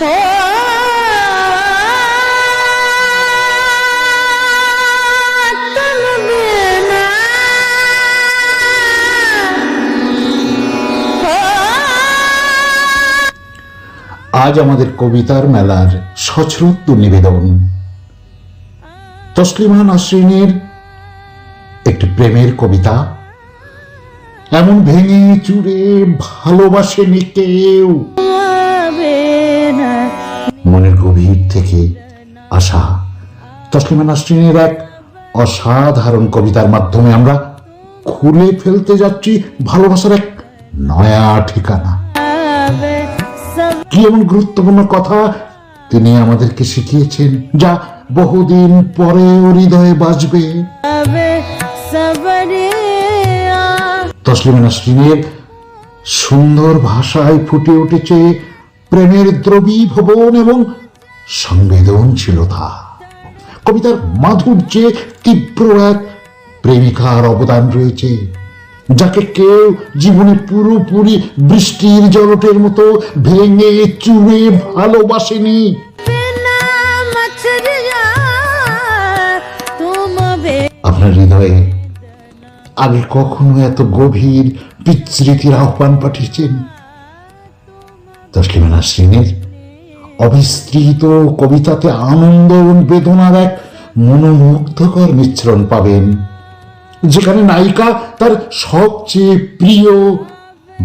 আজ আমাদের কবিতার মেলার সশ্রদ্ধ নিবেদন তসলিমা নাসরিনের একটি প্রেমের কবিতা। এমন ভেঙে চুরে ভালোবাসেনি কেউ। মনের গভীর থেকে আসা। তসলিমা নাসরিনের এক অসাধারণ কবিতার মাধ্যমে আমরা খুলে ফেলতে যাচ্ছি ভালোবাসার এক নয়া ঠিকানা। কি এমন গুরুত্বপূর্ণ কথা তিনি আমাদেরকে শিখিয়েছেন, যা বহুদিন পরেও হৃদয়ে বাজবে। তসলিমা নাসরিনের সুন্দর ভাষায় ফুটে উঠেছে প্রেমের দ্রবীভবন এবং সংবেদনশীলতা কবিতার মাধুর্যে তীব্র এক প্রেমিকার অবদান রয়েছে, যাকে কেউ জীবনে পুরোপুরি বৃষ্টির জলটের মতো ভেঙে চুড়ে ভালোবাসেনি। আপনার হৃদয়ে আগে কখনো এত গভীর বিস্মৃতির আহ্বান পাঠিয়েছেন? তসলিমা নাসরিনের অবিস্তৃত কবিতাতে আনন্দ বেদনার এক মনোমুগ্ধকর মিশ্রণ পাবেন, যেখানে নায়িকা তার সবচেয়ে প্রিয়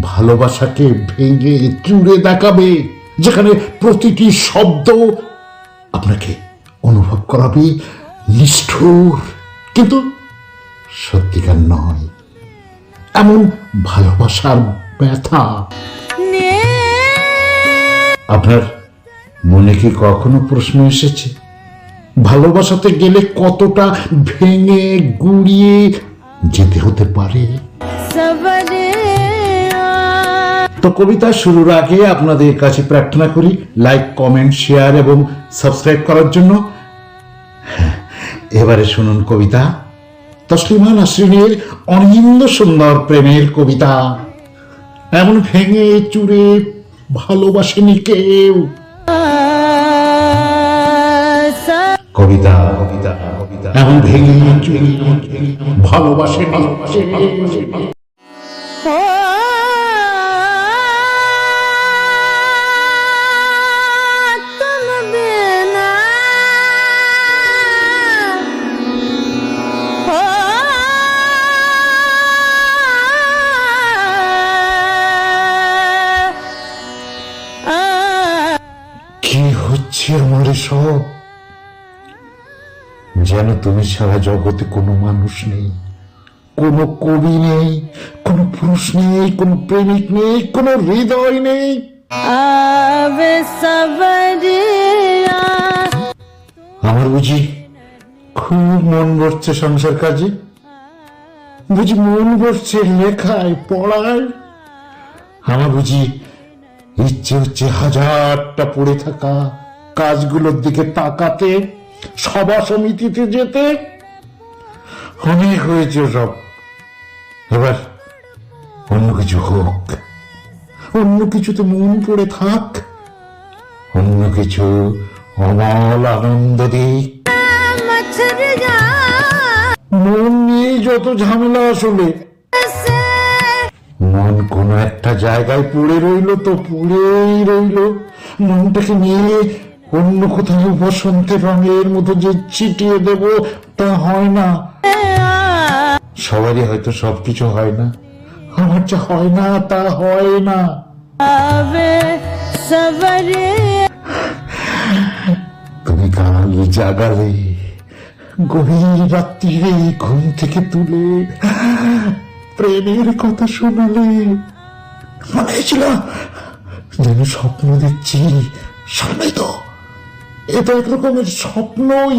ভালোবাসাকে ভেঙে চুড়ে দেখাবে, যেখানে প্রতিটি শব্দ আপনাকে অনুভব করাবে নিষ্ঠুর, কিন্তু সত্যিকার নয়। এমন ভালোবাসার ব্যথা আপনার মনে কি কখনো প্রশ্ন এসেছে? ভালোবাসাতে গেলে কতটা ভেঙে গুড়িয়ে যেতে হতে পারে? তো কবিতা শুরুর আগে আপনাদের কাছে প্রার্থনা করি লাইক কমেন্ট শেয়ার এবং সাবস্ক্রাইব করার জন্য। হ্যাঁ, এবারে শুনুন কবিতা। তসলিমা নাসরিনের অনিন্দ সুন্দর প্রেমের কবিতা। এমন ভেঙে চুরে ভালোবাসেনি কেউ। কবিতা কবিতা কবিতা। এমন ভেঙে ভালোবাসে ভালোবাসে কেউ। হচ্ছে আমার সব। যেন তুমি সারা জগতে কোনো মানুষ নেই কোনো কবি নেই কোনো পুরুষ নেই কোনো প্রেমিক নেই কোনো হৃদয় নেই। আমার বুঝি খুব মন বসছে সংসার কাজে? বুঝি মন বসছে লেখায় পড়ায়? আমার বুঝি ইচ্ছে হচ্ছে হাজারটা পড়ে থাকা কাজগুলোর দিকে তাকাতে, সভা সমিতিতে যেতে। অনেক হয়েছে সব। এবার অন্য কিছু হোক। অন্য কিছুতে মন পড়ে থাক। অন্য কিছু অমল আনন্দ মন নিয়ে যত ঝামেলা আসলে, মন কোনো একটা জায়গায় পড়ে রইল তো পড়েই রইল। মনটাকে নিয়ে অন্য কোথাও বসন্তের রঙের মতো যে ছিটিয়ে দেব তা হয় না। সবারই হয়তো সবকিছু হয় না। আমার যা হয় না তা হয় না। তুমি কাল জাগালে গভীর রাত্রিরে ঘুম থেকে তুলে প্রেমের কথা শোনালে মনে হয়েছিল যেন স্বপ্ন দেখছি সামনে তো। এ তো এক রকমের স্বপ্নই।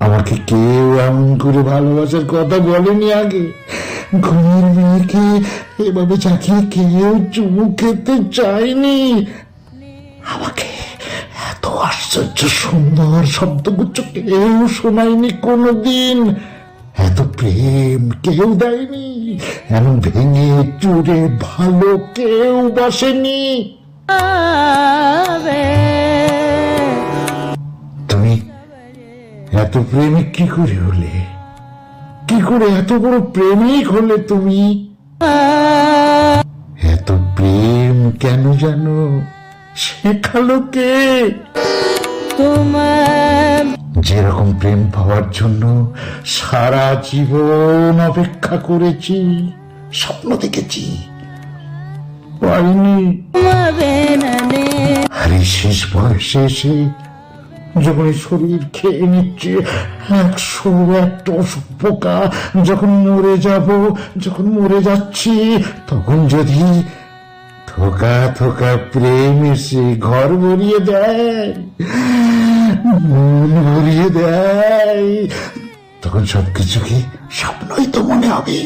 আমাকে কেউ এমন করে ভালোবাসার কথা বলেনি আগে। ঘুমের মেয়েকে এভাবে চাকিয়ে কেউ চুমু খেতে চায়নি। আমাকে এত আশ্চর্য সুন্দর শব্দগুচ্ছ কেউ শোনায়নি কোনোদিন। এত প্রেম কেউ দেয়নি। এমন ভেঙে চুরে ভালো কেউ বাসেনি। প্রেমিক কি করে হলে? কি করে এত বড় প্রেমিক হলে তুমি? এত প্রেম কেন জানো? শেখালো কে? তোমার যেরকম প্রেম পাওয়ার জন্য সারা জীবন অপেক্ষা করেছি স্বপ্ন দেখেছি। পাইনি। আর শেষ বয়সে এসে যখন শরীর খেয়ে নিচ্ছে একশো একটা অসুখ পোকা যখন মরে যাব, যখন মরে যাচ্ছি, তখন যদি থোকা থোকা প্রেম এসে ঘর ভরিয়ে দেয়, মন ভরিয়ে দেয়, তখন কি স্বপ্নই তো মনে হবে?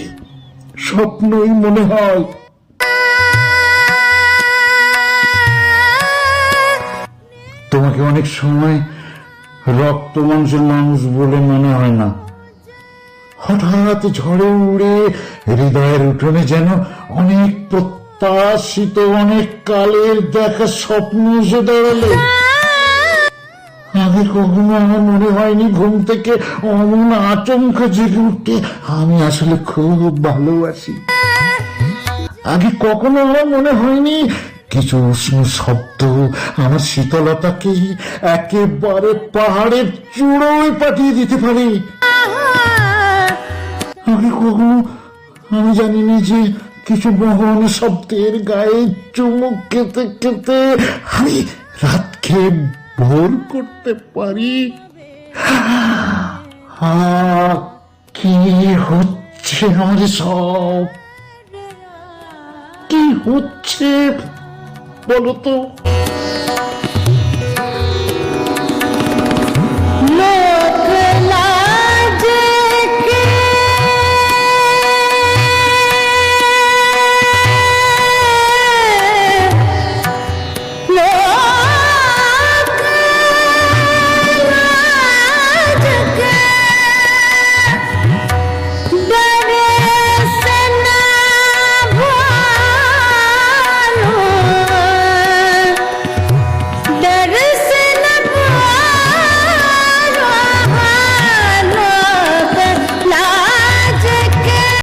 স্বপ্নই মনে হয়। তোমাকে অনেক সময় রক্ত মাংসের মানুষ বলে মনে হয় না। হঠাৎ ঝড়ে উড়ে হৃদয়ের উঠোনে যেন অনেক প্রত্যাশিত, অনেক কালের দেখা স্বপ্ন এসে দাঁড়াল। আগে কখনো আমার মনে হয়নি ঘুম থেকে অমন আচমকা জেগে উঠতে। আমি আসলে খুব ভালোবাসি। আগে কখনো আমার মনে হয়নি কিছু উষ্ণ শব্দ, আমার শীতলতাকে একেবারে পাহাড়ের চূড়োয় পাঠিয়ে দিতে পারে। আগে কখনো, আমি জানিনি যে কিছু মহন শব্দের গায়ে চুমুক খেতে খেতে আমি রাতকে ভোর করতে পারি। কি হচ্ছে আমাদের সব? কি হচ্ছে? 菠萝多